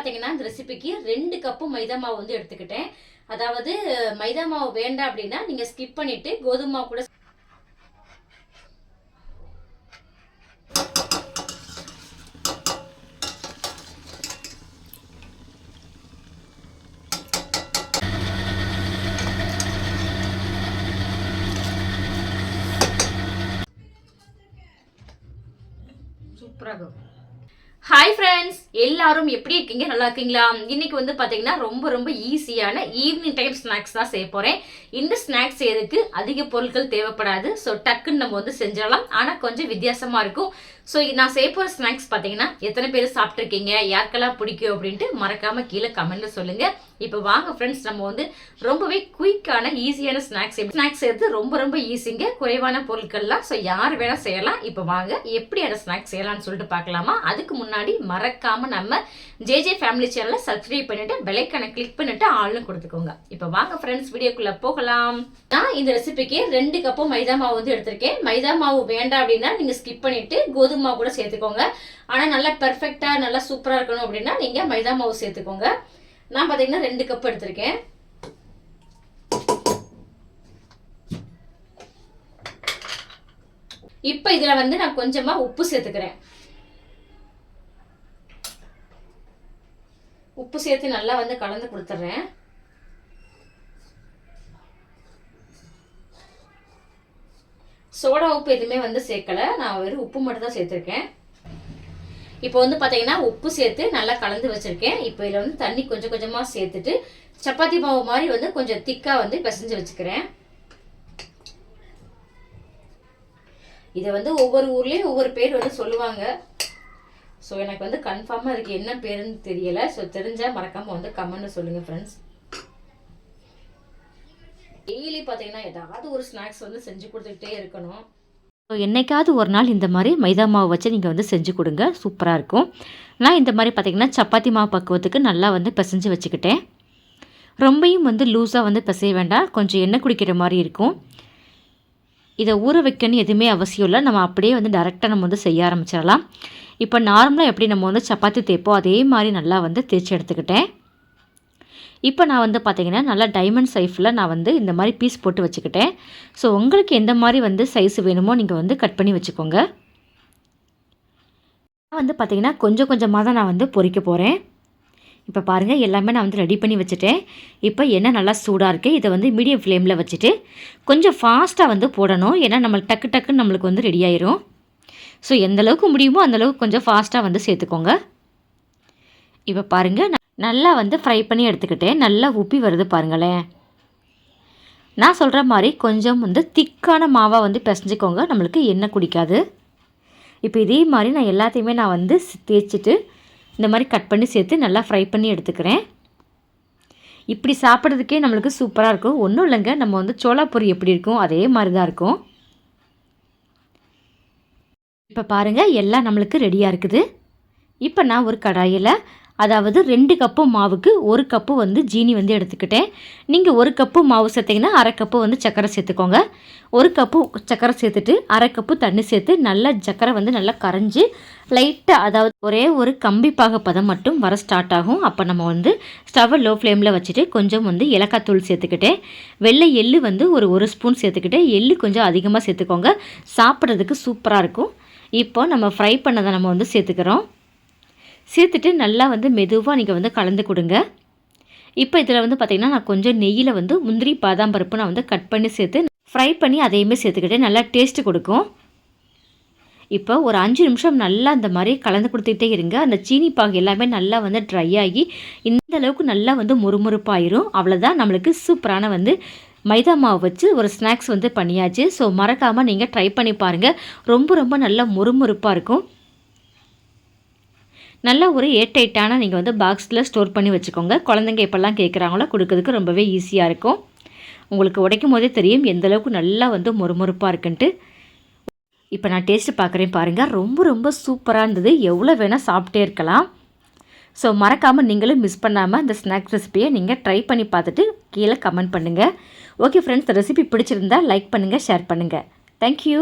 பார்த்தீங்கன்னா இந்த ரெசிபிக்கு ரெண்டு கப்பு மைதா மாவு வந்து எடுத்துக்கிட்டேன். அதாவது மைதா மாவு வேண்டாம் அப்படின்னா நீங்கள் ஸ்கிப் பண்ணிட்டு கோதுமை மாவு கூட சூப்பராக ஹாய் ஃப்ரெண்ட்ஸ் எல்லாரும் எப்படி இருக்கீங்க? நல்லா இருக்கீங்களா? இன்னைக்கு வந்து பார்த்தீங்கன்னா ரொம்ப ரொம்ப ஈஸியான ஈவினிங் டைம் ஸ்நாக்ஸ் தான் செய்ய போகிறேன் இந்த ஸ்நாக்ஸ் செய்யறதுக்கு அதிக பொருட்கள் தேவைப்படாது. ஸோ டக்குன்னு நம்ம வந்து செஞ்சிடலாம். ஆனால் கொஞ்சம் வித்தியாசமாக இருக்கும். ஸோ நான் செய்ய போகிற ஸ்நாக்ஸ் பார்த்தீங்கன்னா எத்தனை பேர் சாப்பிட்ருக்கீங்க யாருக்கெல்லாம் பிடிக்கும் அப்படின்ட்டு மறக்காமல் கீழே கமெண்ட்டில் சொல்லுங்கள் இப்போ வாங்க ஃப்ரெண்ட்ஸ் நம்ம வந்து ரொம்பவே குயிக்கான ஈஸியான ஸ்நாக்ஸ் ஸ்நாக்ஸ் எடுத்து ரொம்ப ரொம்ப ஈஸிங்க குறைவான பொருட்கள்லாம் ஸோ யார் வேணால் செய்யலாம். இப்போ வாங்க எப்படி அந்த ஸ்நாக்ஸ் செய்யலாம்னு சொல்லிட்டு பார்க்கலாமா? அதுக்கு முன்னாடி மறக்காமல் நம்ம ஜேஜே ஃபேமிலி சேனலை சப்ஸ்கிரைப் பண்ணிவிட்டு பெலைக்கான கிளிக் பண்ணிவிட்டு ஆளும் கொடுத்துக்கோங்க. இப்போ வாங்க ஃப்ரெண்ட்ஸ் வீடியோக்குள்ளே போகலாம். நான் இந்த ரெசிபிக்கு ரெண்டு கப்பு மைதா மாவு வந்து எடுத்திருக்கேன். மைதா மாவு வேண்டாம் அப்படின்னா நீங்கள் ஸ்கிப் பண்ணிவிட்டு கோதுமை மாவு கூட சேர்த்துக்கோங்க. ஆனால் நல்லா பெர்ஃபெக்டா நல்லா சூப்பரா இருக்கணும் அப்படின்னா நீங்க மைதா மாவு சேர்த்துக்கோங்க. நான் பார்த்தீங்கன்னா ரெண்டு கப் எடுத்திருக்கேன். இப்போ இதுல வந்து நான் கொஞ்சமா உப்பு சேர்த்துக்கிறேன். உப்பு சேர்த்து நல்லா வந்து கலந்து கொடுத்துட்றேன். சோடா உப்பு எதுவுமே வந்து சேர்க்கலை. நான் வெறும் உப்பு மட்டும் தான் சேர்த்துருக்கேன். இப்போ வந்து பார்த்தீங்கன்னா உப்பு சேர்த்து நல்லா கலந்து வச்சுருக்கேன். இப்போ இதில் வந்து தண்ணி கொஞ்சம் கொஞ்சமாக சேர்த்துட்டு சப்பாத்தி மாவு மாதிரி வந்து கொஞ்சம் திக்காக வந்து பிசைஞ்சு வச்சுக்கிறேன். இதை வந்து ஒவ்வொரு ஊர்லேயும் ஒவ்வொரு பேர் வந்து சொல்லுவாங்க. ஸோ எனக்கு வந்து கன்ஃபார்மாக அதுக்கு என்ன பேருன்னு தெரியலை. ஸோ தெரிஞ்சால் மறக்காமல் வந்து கமெண்ட்னு சொல்லுங்கள் ஃப்ரெண்ட்ஸ் டெய்லி பார்த்தீங்கன்னா ஏதாவது ஒரு ஸ்நாக்ஸ் வந்து செஞ்சு கொடுத்துக்கிட்டே இருக்கணும். ஸோ என்னைக்காவது ஒரு நாள் இந்த மாதிரி மைதா மாவு வச்சு நீங்கள் வந்து செஞ்சு கொடுங்க. சூப்பராக இருக்கும். நான் இந்த மாதிரி பார்த்தீங்கன்னா சப்பாத்தி மாவு பக்குவத்துக்கு நல்லா வந்து பிசைஞ்சு வச்சுக்கிட்டேன். ரொம்பையும் வந்து லூஸாக வந்து பிசைய வேண்டாம். கொஞ்சம் எண்ணெய் குடிக்கிற மாதிரி இருக்கும். இதை ஊற வைக்கணும் எதுவுமே அவசியம் இல்லை. நம்ம அப்படியே வந்து டேரெக்டாக நம்ம வந்து செய்ய ஆரம்பிச்சிடலாம். இப்போ நார்மலாக எப்படி நம்ம வந்து சப்பாத்தி தேய்ப்போம் அதே மாதிரி நல்லா வந்து தேய்ச்சி எடுத்துக்கிட்டேன். இப்போ நான் வந்து பார்த்திங்கன்னா நல்லா டைமண்ட் சைஃபில் நான் வந்து இந்த மாதிரி பீஸ் போட்டு வச்சுக்கிட்டேன். ஸோ உங்களுக்கு எந்த மாதிரி வந்து சைஸ் வேணுமோ நீங்கள் வந்து கட் பண்ணி வச்சுக்கோங்க. நான் வந்து பார்த்திங்கன்னா கொஞ்சம் கொஞ்சமாக தான் நான் வந்து பொறிக்க போகிறேன் இப்போ பாருங்கள் எல்லாமே நான் வந்து ரெடி பண்ணி வச்சுட்டேன். இப்போ எண்ணெய் நல்லா சூடாக இருக்குது இதை வந்து மீடியம் ஃப்ளேமில் வச்சுட்டு கொஞ்சம் ஃபாஸ்ட்டாக வந்து போடணும். ஏன்னா நம்மளுக்கு டக்கு டக்குன்னு நம்மளுக்கு வந்து ரெடி ஆயிரும். ஸோ எந்தளவுக்கு முடியுமோ அந்தளவுக்கு கொஞ்சம் ஃபாஸ்ட்டாக வந்து சேர்த்துக்கோங்க. இப்போ பாருங்கள் நல்லா வந்து ஃப்ரை பண்ணி எடுத்துக்கிட்டேன் நல்லா உப்பி வருது பாருங்களேன். நான் சொல்கிற மாதிரி கொஞ்சம் வந்து திக்கான மாவாக வந்து பிசைஞ்சிக்கோங்க நம்மளுக்கு எண்ணெய் குடிக்காது. இப்போ இதே மாதிரி நான் எல்லாத்தையுமே நான் வந்து தேய்ச்சிட்டு இந்த மாதிரி கட் பண்ணி சேர்த்து நல்லா ஃப்ரை பண்ணி எடுத்துக்கிறேன். இப்படி சாப்பிட்றதுக்கே நம்மளுக்கு சூப்பராக இருக்கும். ஒன்றும் இல்லைங்க நம்ம வந்து சோளாப்பொரி எப்படி இருக்கும் அதே மாதிரி தான் இருக்கும். இப்போ பாருங்கள் எல்லாம் நம்மளுக்கு ரெடியாக இருக்குது. இப்போ நான் ஒரு கடாயில் அதாவது ரெண்டு கப்பு மாவுக்கு ஒரு கப்பு வந்து ஜீனி வந்து எடுத்துக்கிட்டேன். நீங்கள் ஒரு கப்பு மாவு சேர்த்திங்கன்னா அரை கப்பு வந்து சர்க்கரை சேர்த்துக்கோங்க. ஒரு கப்பு சர்க்கரை சேர்த்துட்டு அரை கப்பு தண்ணி சேர்த்து நல்லா சர்க்கரை வந்து நல்லா கரைஞ்சி லைட்டாக அதாவது ஒரே ஒரு கம்பி பாக பதம் மட்டும் வர ஸ்டார்ட் ஆகும். அப்போ நம்ம வந்து ஸ்டவ்வை லோ ஃப்ளேமில் வச்சுட்டு கொஞ்சம் வந்து ஏலக்காய் தூள் சேர்த்துக்கிட்டேன். வெள்ளை எள்ளு வந்து ஒரு ஒரு ஸ்பூன் சேர்த்துக்கிட்டேன். எள்ளு கொஞ்சம் அதிகமாக சேர்த்துக்கோங்க. சாப்பிட்றதுக்கு சூப்பராக இருக்கும். இப்போ நம்ம ஃப்ரை பண்ணதை நம்ம வந்து சேர்த்துக்கிறோம். சேர்த்துட்டு நல்லா வந்து மெதுவாக நீங்கள் வந்து கலந்து கொடுங்க. இப்போ இதில் வந்து பார்த்திங்கன்னா நான் கொஞ்சம் நெய்யில் வந்து முந்திரி பாதாம் பருப்பு நான் வந்து கட் பண்ணி சேர்த்து ஃப்ரை பண்ணி அதையுமே சேர்த்துக்கிட்டு நல்லா டேஸ்ட்டு கொடுக்கும். இப்போ ஒரு அஞ்சு நிமிஷம் நல்லா அந்த மாதிரி கலந்து கொடுத்துக்கிட்டே இருங்க. அந்த சீனி பாகு எல்லாமே நல்லா வந்து ட்ரை ஆகி இந்த அளவுக்கு நல்லா வந்து முறுமுறுப்பாயிரும். அவ்வளோதான் நம்மளுக்கு சூப்பரான வந்து மைதா மாவு வச்சு ஒரு ஸ்நாக்ஸ் வந்து பண்ணியாச்சு. ஸோ மறக்காமல் நீங்கள் ட்ரை பண்ணி பாருங்கள் ரொம்ப ரொம்ப நல்லா முறுமுறுப்பாக இருக்கும். நல்லா ஒரு ஏர்டைட்டான நீங்கள் வந்து பாக்ஸில் ஸ்டோர் பண்ணி வச்சுக்கோங்க. குழந்தைங்க எப்போல்லாம் கேட்குறாங்களோ கொடுக்கறதுக்கு ரொம்பவே ஈஸியாக இருக்கும். உங்களுக்கு உடைக்கும் போதே தெரியும் எந்தளவுக்கு நல்லா வந்து மொறுமொறுப்பாக இருக்குன்ட்டு. இப்போ நான் டேஸ்ட்டு பார்க்குறேன் பாருங்கள் ரொம்ப ரொம்ப சூப்பராக இருந்தது. எவ்வளோ வேணால் சாப்பிட்டே இருக்கலாம். ஸோ மறக்காமல் நீங்களும் மிஸ் பண்ணாமல் இந்த ஸ்நாக்ஸ் ரெசிபியை நீங்கள் ட்ரை பண்ணி பார்த்துட்டு கீழே கமெண்ட் பண்ணுங்கள் ஓகே ஃப்ரெண்ட்ஸ் ரெசிபி பிடிச்சிருந்தா லைக் பண்ணுங்கள் ஷேர் பண்ணுங்கள் தேங்க்யூ